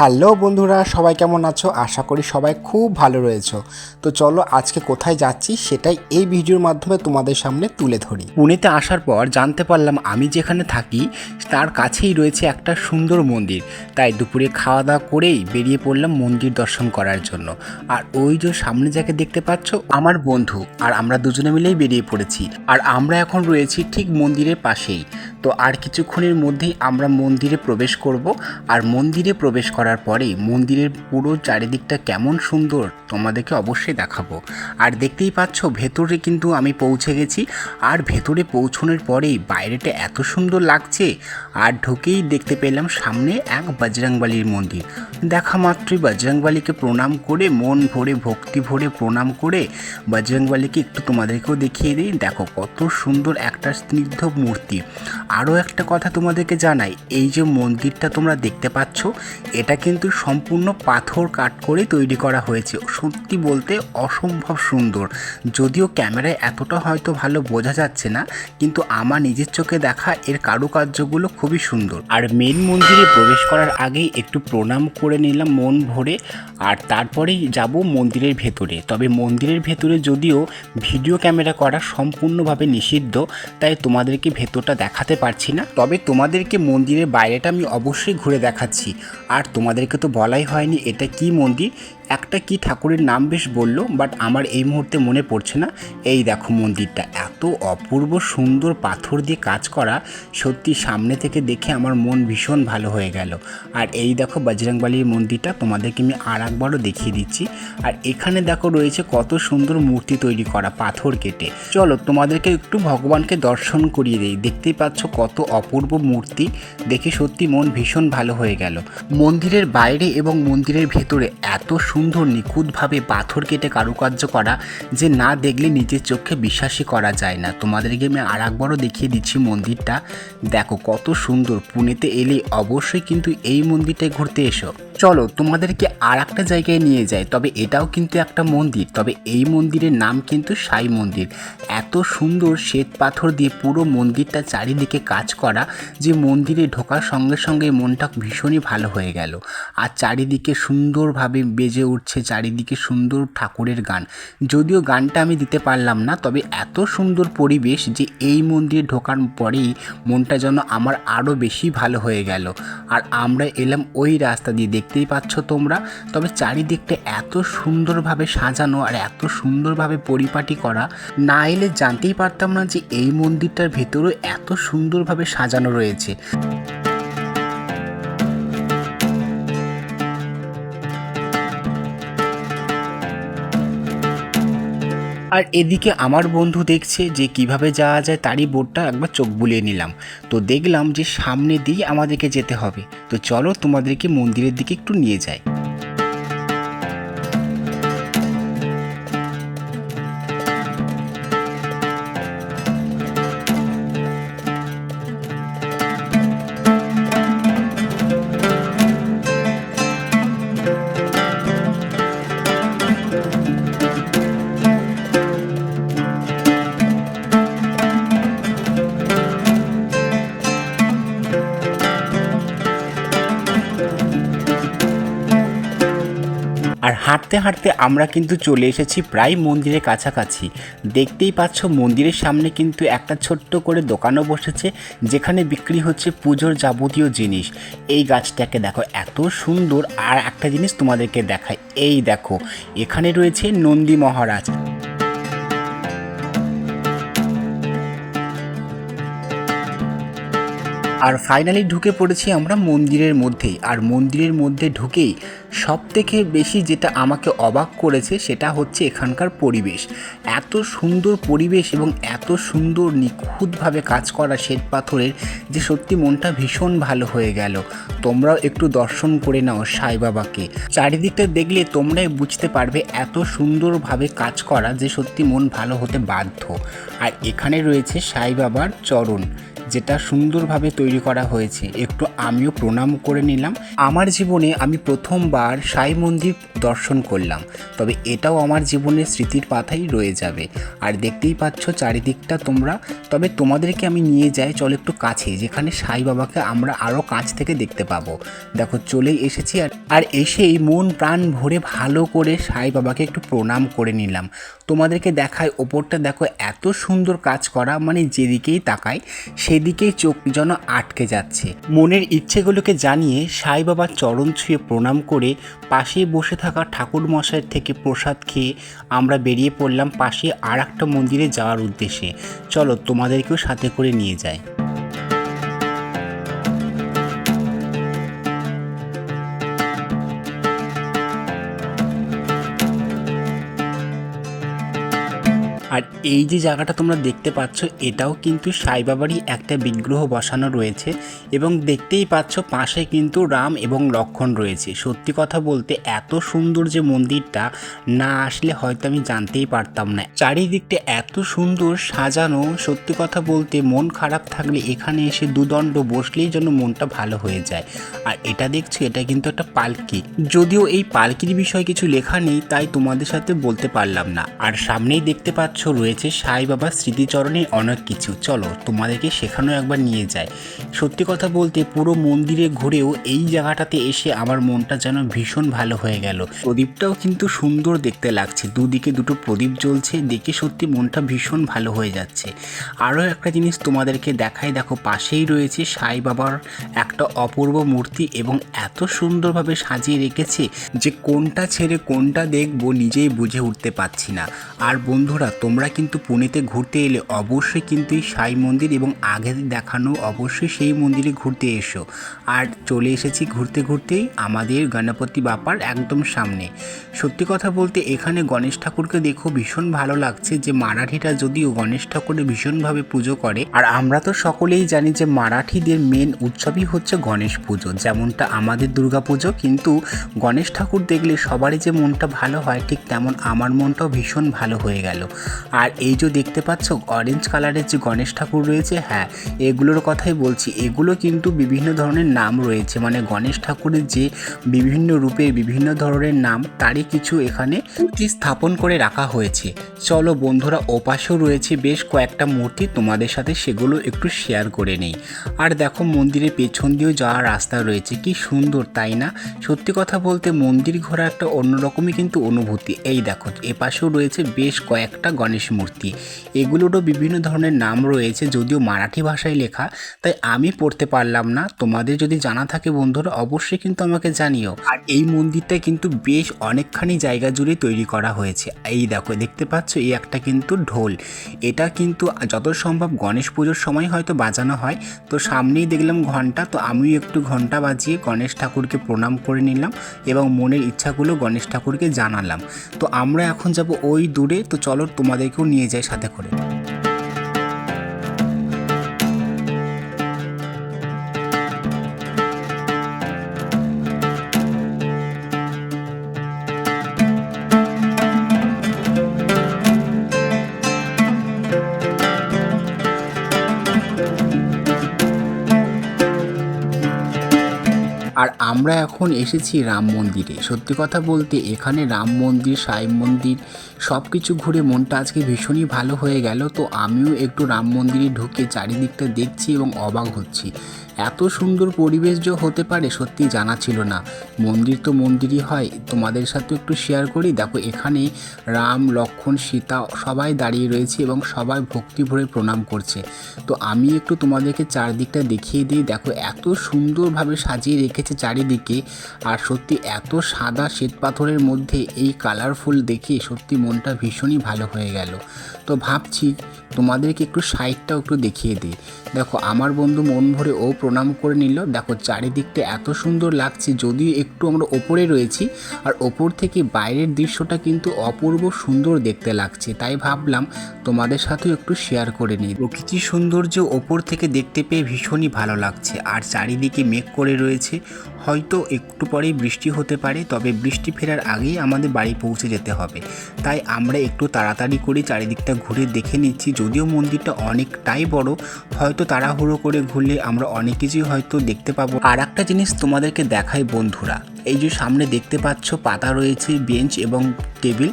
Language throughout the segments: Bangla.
হ্যালো বন্ধুরা, সবাই কেমন আছো? আশা করি সবাই খুব ভালো রয়েছো। তো চলো আজকে কোথায় যাচ্ছি সেটাই এই ভিডিওর মাধ্যমে তোমাদের সামনে তুলে ধরি। পুনেতে আসার পর জানতে পারলাম আমি যেখানে থাকি, তার কাছেই রয়েছে একটা সুন্দর মন্দির। তাই দুপুরে খাওয়া দাওয়া করেই বেরিয়ে পড়লাম মন্দির দর্শন করার জন্য। আর ওই যে সামনে যাকে দেখতে পাচ্ছ, আমার বন্ধু। আর আমরা দুজনে মিলেই বেরিয়ে পড়েছি। আর আমরা এখন রয়েছি ঠিক মন্দিরের পাশেই। তো আর কিছুক্ষণের মধ্যেই আমরা মন্দিরে প্রবেশ করব। আর মন্দিরে প্রবেশ করার পরেই মন্দিরের পুরো চারিদিকটা কেমন সুন্দর তোমাদেরকে অবশ্যই দেখাবো। আর দেখতেই পাচ্ছ, ভেতরে কিন্তু আমি পৌঁছে গেছি। আর ভেতরে পৌঁছানোর পরেই বাইরেটা এত সুন্দর লাগছে। আর ঢুকেই দেখতে পেলাম সামনে এক বজরংবলির মন্দির। দেখা মাত্রই বজরংবলিকে প্রণাম করে, মন ভরে, ভক্তি ভরে প্রণাম করে বজরংবলিকে একটু তোমাদেরকেও দেখিয়ে দিই। দেখো কত সুন্দর একটা স্নিগ্ধ মূর্তি। আরও একটা কথা তোমাদেরকে জানাই, এই যে মন্দিরটা তোমরা দেখতে পাচ্ছ, এটা কিন্তু সম্পূর্ণ পাথর কাট করে তৈরি করা হয়েছে। সত্যি বলতে অসম্ভব সুন্দর। যদিও ক্যামেরায় এতটা হয়তো ভালো বোঝা যাচ্ছে না, কিন্তু আমার নিজের চোখে দেখা এর কারুকার্যগুলো খুবই সুন্দর। আর মেন মন্দিরে প্রবেশ করার আগেই একটু প্রণাম করে নিলাম মন ভরে, আর তারপরেই যাব মন্দিরের ভেতরে। তবে মন্দিরের ভেতরে যদিও ভিডিও ক্যামেরা করা সম্পূর্ণভাবে নিষিদ্ধ, তাই তোমাদেরকে ভেতরটা দেখাতে পারছি না। তবে তোমাদেরকে মন্দিরের বাইরেটা আমি অবশ্যই ঘুরে দেখাচ্ছি। আর তোমাদেরকে তো বলাই হয়নি এটা কি মন্দির? একটা কি ঠাকুরের নাম বেশ বলল বাট আমার এই মুহূর্তে মনে পড়ছে না। এই দেখো মন্দিরটা, এত অপূর্ব সুন্দর পাথর দিয়ে কাজ করা। সত্যি সামনে থেকে দেখে আমার মন ভীষণ ভালো হয়ে গেল। আর এই দেখো বজরংবালির মন্দিরটা, তোমাদেরকে আমি আর একবারও দেখিয়ে দিচ্ছি। আর এখানে দেখো রয়েছে কত সুন্দর মূর্তি তৈরি করা পাথর কেটে। চলো তোমাদেরকে একটু ভগবানকে দর্শন করিয়ে দিই। দেখতেই পাচ্ছ কত অপূর্ব মূর্তি দেখে সত্যি মন ভীষণ ভালো হয়ে গেল। মন্দিরের বাইরে এবং মন্দিরের ভেতরে এত সুন্দর নিখুঁতভাবে পাথর কেটে কারুকার্য করা যে না দেখলে নিজের চোখে বিশ্বাসই করা যায় না। তোমাদেরকে আমি আর একবারও দেখিয়ে দিচ্ছি মন্দিরটা। দেখো কত সুন্দর, পুনেতে এলে অবশ্যই কিন্তু এই মন্দিরটায় ঘুরতে এসো। চলো তোমাদেরকে আর একটা জায়গায় নিয়ে যাই, তবে এটাও কিন্তু একটা মন্দির, তবে এই মন্দিরের নাম কিন্তু সাই মন্দির। এত সুন্দর শ্বেত পাথর দিয়ে পুরো মন্দিরটা চারিদিকে কাজ করা যে মন্দিরে ঢোকার সঙ্গে সঙ্গে মনটা ভীষণই ভালো হয়ে গেল। আর চারিদিকে সুন্দরভাবে বেজে উঠছে, চারিদিকে সুন্দর ঠাকুরের গান। যদিও গানটা আমি দিতে পারলাম না, তবে এত সুন্দর পরিবেশ যে এই মন্দিরে ঢোকার পরেই মনটা যেন আমার আরও বেশি ভালো হয়ে গেল। আর আমরা এলাম ওই রাস্তা দিয়ে, দেখতেই পাচ্ছ তোমরা? তবে চারিদিকটা এত সুন্দরভাবে সাজানো আর এত সুন্দরভাবে পরিপাটি করা, না এলে জানতেই পারতাম না যে এই মন্দিরটার ভেতরেও এত সুন্দরভাবে সাজানো রয়েছে। আর এদিকে আমার বন্ধু দেখছে যে কীভাবে যাওয়া যায় তারই বোর্ডটা একবার চোখ বুলিয়ে নিলাম। তো দেখলাম যে সামনে দিয়ে আমাদেরকে যেতে হবে। তো চলো তোমাদেরকে মন্দিরের দিকে একটু নিয়ে যাই। আর হাঁটতে হাঁটতে আমরা কিন্তু চলে এসেছি প্রায় মন্দিরের কাছাকাছি। দেখতেই পাচ্ছ মন্দিরের সামনে কিন্তু একটা ছোট্ট করে দোকানও বসেছে, যেখানে বিক্রি হচ্ছে পুজোর যাবতীয় জিনিস। এই গাছটাকে দেখো, এত সুন্দর। আর একটা জিনিস তোমাদেরকে দেখায় এই দেখো, এখানে রয়েছে নন্দী মহারাজ। আর ফাইনালি ঢুকে পড়েছি আমরা মন্দিরের মধ্যেই। আর মন্দিরের মধ্যে ঢুকেই সব থেকে বেশি যেটা আমাকে অবাক করেছে সেটা হচ্ছে এখানকার পরিবেশ। এত সুন্দর পরিবেশ এবং এত সুন্দর নিখুঁতভাবে কাজ করা শ্বেত পাথরের যে সত্যি মনটা ভীষণ ভালো হয়ে গেল। তোমরাও একটু দর্শন করে নাও সাই বাবাকে। চারিদিকটা দেখলে তোমরাই বুঝতে পারবে এত সুন্দরভাবে কাজ করা যে সত্যি মন ভালো হতে বাধ্য। আর এখানে রয়েছে সাই বাবার চরণ, যেটা সুন্দরভাবে তৈরি করা হয়েছে। একটু আমিও প্রণাম করে নিলাম। আমার জীবনে আমি প্রথমবার প্রথমবার সাই মন্দির দর্শন করলাম। তবে এটাও আমার জীবনের স্মৃতির পাতাই রয়ে যাবে। আর দেখতেই পাচ্ছ চারিদিকটা তোমরা। তবে তোমাদেরকে আমি নিয়ে যাই, চলো একটু কাছে, যেখানে সাই বাবাকে আমরা আরও কাছ থেকে দেখতে পাবো। দেখো, চলেই এসেছি আর আর এসেই মন প্রাণ ভরে ভালো করে সাই বাবাকে একটু প্রণাম করে নিলাম। তোমাদেরকে দেখায় ওপরটা দেখো এত সুন্দর কাজ করা মানে যেদিকেই তাকায় সেদিকেই চোখ যেন আটকে যাচ্ছে। মনের ইচ্ছেগুলোকে জানিয়ে সাই বাবার চরণ ছুঁয়ে প্রণাম করে পাশে বসে থাকা ঠাকুর মশাইয়ের থেকে প্রসাদ খেয়ে আমরা বেরিয়ে পড়লাম পাশে আর একটা মন্দিরে যাওয়ার উদ্দেশ্যে। চলো তোমাদেরকেও সাথে করে নিয়ে যায় আর এই যে জায়গাটা তোমরা দেখতে পাচ্ছ, এটাও কিন্তু সাইবাবারই একটা বিগ্রহ বসানো রয়েছে এবং দেখতেই পাচ্ছ পাশে কিন্তু রাম এবং লক্ষণ রয়েছে। সত্যি কথা বলতে এত সুন্দর যে মন্দিরটা না আসলে হয়তো আমি জানতেই পারতাম না। চারিদিকটা এত সুন্দর সাজানো, সত্যি কথা বলতে মন খারাপ থাকলে এখানে এসে দুদণ্ড বসলেই যেন মনটা ভালো হয়ে যায়। আর এটা দেখছ, এটা কিন্তু একটা পালকি। যদিও এই পালকির বিষয়ে কিছু লেখা নেই, তাই তোমাদের সাথে বলতে পারলাম না। আর সামনেই দেখতে পাচ্ছ রয়েছে, সাই বাবার স্মৃতিচরণে অনেক কিছু। চলো, তোমাদেরকে সেখানেও একবার নিয়ে যায় সত্যি কথা বলতে, পুরো মন্দিরে ঘুরেও এই জায়গাটাতে এসে আমার মনটা যেন ভীষণ ভালো হয়ে গেল। প্রদীপটাও কিন্তু সুন্দর দেখতে লাগছে। দুদিকে দুটো প্রদীপ জ্বলছে, দেখে সত্যি মনটা ভীষণ ভালো হয়ে যাচ্ছে। আরও একটা জিনিস তোমাদেরকে দেখাই, দেখো পাশেই রয়েছে সাই বাবার একটা অপূর্ব মূর্তি এবং এত সুন্দরভাবে সাজিয়ে রেখেছে যে কোনটা ছেড়ে কোনটা দেখব নিজেই বুঝে উঠতে পারছি না। আর বন্ধুরা, তোমরা কিন্তু পুনেতে ঘুরতে এলে অবশ্যই কিন্তু এই সাই মন্দির এবং আগে দেখানো অবশ্যই সেই মন্দিরে ঘুরতে এসো। আর চলে এসেছি ঘুরতে ঘুরতেই আমাদের গণপতি বাপার একদম সামনে। সত্যি কথা বলতে এখানে গণেশ ঠাকুরকে দেখো ভীষণ ভালো লাগছে যে মারাঠিরা যদিও গণেশ ঠাকুরের ভীষণভাবে পুজো করে, আর আমরা তো সকলেই জানি যে মারাঠিদের মেন উৎসবই হচ্ছে গণেশ পুজো, যেমনটা আমাদের দুর্গা পুজো। কিন্তু গণেশ ঠাকুর দেখলে সবারই যে মনটা ভালো হয়, ঠিক তেমন আমার মনটাও ভীষণ ভালো হয়ে গেল। আর এই যে দেখতে পাচ্ছ অরেঞ্জ কালারের যে গণেশ ঠাকুর রয়েছে হ্যাঁ এগুলোর কথাই বলছি। এগুলো কিন্তু বিভিন্ন ধরনের নাম রয়েছে। মানে গণেশ ঠাকুরের যে বিভিন্ন রূপের বিভিন্ন ধরনের নাম, তারই কিছু এখানে স্থাপন করে রাখা হয়েছে। চলো বন্ধুরা, ওপাশেও রয়েছে বেশ কয়েকটা মূর্তি, তোমাদের সাথে সেগুলো একটু শেয়ার করে নেই। আর দেখো, মন্দিরের পেছন দিয়েও যাওয়ার রাস্তা রয়েছে। কি সুন্দর, তাই না? সত্যি কথা বলতে, মন্দির ঘোরা একটা অন্যরকমই কিন্তু অনুভূতি। এই দেখো, এপাশেও রয়েছে বেশ কয়েকটা গণেশ মূর্তি। এগুলোরও বিভিন্ন ধরনের নাম রয়েছে, যদিও মারাঠি ভাষায় লেখা, তাই আমি পড়তে পারলাম না। তোমাদের যদি জানা থাকে বন্ধুরা, অবশ্যই কিন্তু আমাকে জানিও। আর এই মন্দিরটা কিন্তু বেশ অনেকখানি জায়গা জুড়ে তৈরি করা হয়েছে। এই দেখো, দেখতে পাচ্ছ, এই একটা কিন্তু ঢোল। এটা কিন্তু যত সম্ভব গণেশ পুজোর সময় হয়তো বাজানো হয়। তো সামনেই দেখলাম ঘণ্টা, তো আমিও একটু ঘণ্টা বাজিয়ে গণেশ ঠাকুরকে প্রণাম করে নিলাম এবং মনের ইচ্ছাগুলো গণেশ ঠাকুরকে জানালাম। তো আমরা এখন যাব ওই দূরে, তো চলো তোমাদেরকেও নিয়ে যায় সাথে করে। আমরা এখন এসেছি রাম মন্দিরে। সত্যি কথা বলতে এখানে রাম মন্দির, সাই মন্দির সব কিছু ঘুরে মনটা আজকে ভীষণই ভালো হয়ে গেল। তো আমিও একটু রাম মন্দিরে ঢুকে চারিদিকটা দেখছি এবং অবাক হচ্ছি। এত সুন্দর পরিবেশ যে হতে পারে সত্যি জানা ছিল না। মন্দির তো মন্দিরই হয়, তোমাদের সাথে একটু শেয়ার করি। দেখো, এখানে রাম, লক্ষণ, সীতা সবাই দাঁড়িয়ে রয়েছে এবং সবাই ভক্তি ভরে প্রণাম করছে। তো আমি একটু তোমাদেরকে চারদিকটা দেখিয়ে দিই। দেখো, এত সুন্দরভাবে সাজিয়ে রেখেছে চারিদিকে আর সত্যি এত সাদা শ্বেত পাথরের মধ্যে এই কালারফুল দেখে সত্যি মনটা ভীষণই ভালো হয়ে গেল। তো ভাবছি তোমাদেরকে একটু সাইডটাও একটু দেখিয়ে দিই। দেখো, আমার বন্ধু মন ভরে ও প্রণাম করে নিল। দেখো, চারিদিকটা এত সুন্দর লাগছে, যদিও একটু আমরা ওপরে রয়েছি, আর ওপর থেকে বাইরের দৃশ্যটা কিন্তু অপূর্ব সুন্দর দেখতে লাগছে। তাই ভাবলাম তোমাদের সাথেও একটু শেয়ার করে নিই। প্রকৃতির সৌন্দর্য ওপর থেকে দেখতে পেয়ে ভীষণই ভালো লাগছে, আর চারিদিকে মেঘ করে রয়েছে। হয়তো একটু পরেই বৃষ্টি হতে পারে, তবে বৃষ্টি ফেরার আগেই আমাদের বাড়ি পৌঁছে যেতে হবে। তাই আমরা একটু তাড়াতাড়ি করে চারিদিকটা ঘুরে দেখে নিচ্ছি, যদিও মন্দিরটা অনেকটাই বড়, হয়তো তাড়াহুড়ো করে ঘুরলে আমরা কিছুই হয়তো দেখতে পাবো। আর একটা জিনিস তোমাদেরকে দেখাই বন্ধুরা এই যে সামনে দেখতে পাচ্ছ, পাতা রয়েছে, বেঞ্চ এবং টেবিল।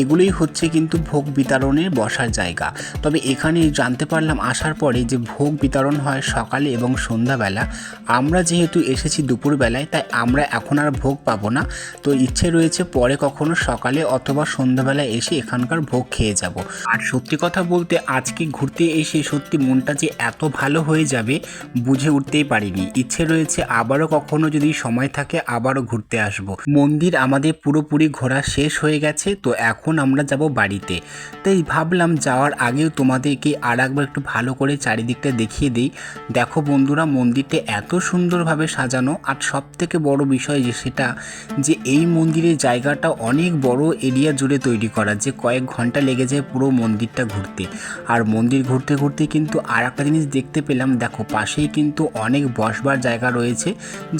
এগুলোই হচ্ছে কিন্তু ভোগ বিতরণের বসার জায়গা। তবে এখানে জানতে পারলাম আসার পরে যে ভোগ বিতরণ হয় সকালে এবং সন্ধ্যাবেলা। আমরা যেহেতু এসেছি দুপুরবেলায়, তাই আমরা এখন আর ভোগ পাবো না। তো ইচ্ছে রয়েছে পরে কখনো সকালে অথবা সন্ধ্যাবেলায় এসে এখানকার ভোগ খেয়ে যাব। আর সত্যি কথা বলতে আজকে ঘুরতে এসে সত্যি মনটা যে এত ভালো হয়ে যাবে, বুঝে উঠতেই পারিনি। ইচ্ছে রয়েছে আবারও কখনো যদি সময় থাকে, আবারও ঘুরতে আসব। মন্দির আমাদের পুরোপুরি ঘোরা শেষ হয়ে গেছে, তো এখন আমরা যাব বাড়িতে। তাই ভাবলাম যাওয়ার আগেও তোমাদেরকে আর একবার একটু ভালো করে চারিদিকটা দেখিয়ে দিই। দেখো বন্ধুরা, মন্দিরটা এত সুন্দরভাবে সাজানো, আর সব থেকে বড় বিষয় যে সেটা যে এই মন্দিরের জায়গাটা অনেক বড় এরিয়া জুড়ে তৈরি করা, যে কয়েক ঘণ্টা লেগে যায় পুরো মন্দিরটা ঘুরতে। আর মন্দির ঘুরতে ঘুরতে কিন্তু আর একটা জিনিস দেখতে পেলাম, দেখো পাশেই কিন্তু অনেক বসবার জায়গা রয়েছে,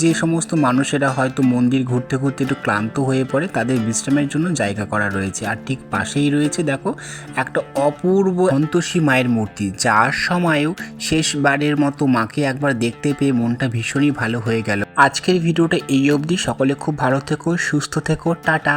যে সমস্ত মানুষেরা হয়তো মন্দির ঘুরতে ঘুরতে একটু ক্লান্ত হয়ে পড়ে, তাদের বিশ্রামের জন্য জায়গা করা রয়েছে। আর ঠিক পাশেই রয়েছে, দেখো, একটা অপূর্ব সন্তোষী মায়ের মূর্তি, যার সময়ও শেষবারের মতো মাকে একবার দেখতে পেয়ে মনটা ভীষণই ভালো হয়ে গেল। আজকের ভিডিওটা এই অবধি। সকলে খুব ভালো থেকো, সুস্থ থেকো। টাটা।